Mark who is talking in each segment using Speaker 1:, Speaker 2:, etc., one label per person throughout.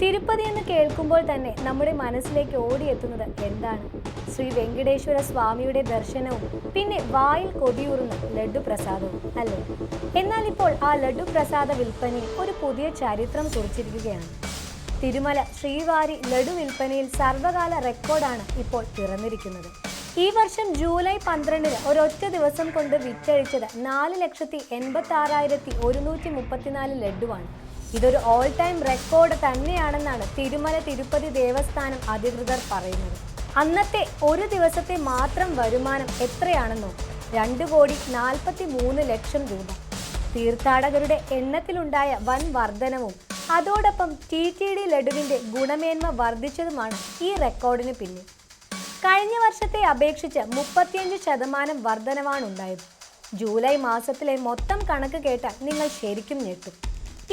Speaker 1: തിരുപ്പതി എന്ന് കേൾക്കുമ്പോൾ തന്നെ നമ്മുടെ മനസ്സിലേക്ക് ഓടിയെത്തുന്നത് എന്താണ്? ശ്രീ വെങ്കടേശ്വര സ്വാമിയുടെ ദർശനവും പിന്നെ വായിൽ കൊതിയൂറുന്ന ലഡു പ്രസാദവും അല്ലേ? എന്നാൽ ഇപ്പോൾ ആ ലഡു പ്രസാദ വിൽപ്പനയിൽ ഒരു പുതിയ ചരിത്രം കുറിച്ചിരിക്കുകയാണ്. തിരുമല ശ്രീവാരി ലഡു വിൽപ്പനയിൽ സർവകാല റെക്കോർഡാണ് ഇപ്പോൾ പിറന്നിരിക്കുന്നത്. ഈ വർഷം ജൂലൈ പന്ത്രണ്ടിന് ഒരൊറ്റ ദിവസം കൊണ്ട് വിറ്റഴിച്ചത് നാല് ലക്ഷത്തി എൺപത്തി ആറായിരത്തി ഒരുന്നൂറ്റി മുപ്പത്തിനാല് ലഡുവാണ്. ഇതൊരു ഓൾ ടൈം റെക്കോർഡ് തന്നെയാണെന്നാണ് തിരുമല തിരുപ്പതി ദേവസ്ഥാനം അധികൃതർ പറയുന്നത്. അന്നത്തെ ഒരു ദിവസത്തെ മാത്രം വരുമാനം എത്രയാണെന്നോ രണ്ട് കോടി നാൽപ്പത്തി മൂന്ന് ലക്ഷം രൂപ. തീർത്ഥാടകരുടെ എണ്ണത്തിലുണ്ടായ വൻ വർധനവും അതോടൊപ്പം ടി ടി ഡി ലഡുവിന്റെ ഗുണമേന്മ വർദ്ധിച്ചതുമാണ് ഈ റെക്കോർഡിന് പിന്നിൽ. കഴിഞ്ഞ വർഷത്തെ അപേക്ഷിച്ച് മുപ്പത്തിയഞ്ച് ശതമാനം വർധനവാണ് ഉണ്ടായത് ജൂലൈ മാസത്തിലെ മൊത്തം കണക്ക് കേട്ടാൽ നിങ്ങൾ ശരിക്കും ഞെട്ടും.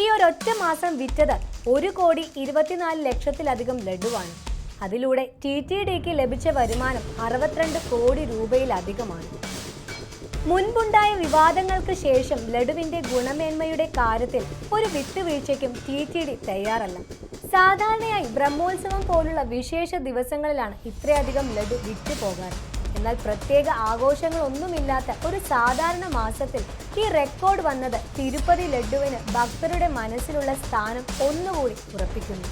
Speaker 1: ഈ ഒരൊറ്റ മാസം വിറ്റത് ഒരു കോടി ഇരുപത്തിനാല് ലക്ഷത്തിലധികം ലഡുവാണ്. അതിലൂടെ ടി ടി ഡിക്ക് ലഭിച്ച വരുമാനം അറുപത്തിരണ്ട് കോടി രൂപയിലധികമാണ്. മുൻപുണ്ടായ വിവാദങ്ങൾക്ക് ശേഷം ലഡുവിന്റെ ഗുണമേന്മയുടെ കാര്യത്തിൽ ഒരു വിട്ടുവീഴ്ചയ്ക്കും ടി ടി ഡി തയ്യാറല്ല. സാധാരണയായി ബ്രഹ്മോത്സവം പോലുള്ള വിശേഷ ദിവസങ്ങളിലാണ് ഇത്രയധികം ലഡു വിറ്റു പോകാറ് എന്നാൽ പ്രത്യേക ആഘോഷങ്ങളൊന്നുമില്ലാത്ത ഒരു സാധാരണ മാസത്തിൽ ഈ റെക്കോർഡ് വന്നത് തിരുപ്പതി ലഡുവിന് ഭക്തരുടെ മനസ്സിലുള്ള സ്ഥാനം ഒന്നുകൂടി ഉറപ്പിക്കുന്നു.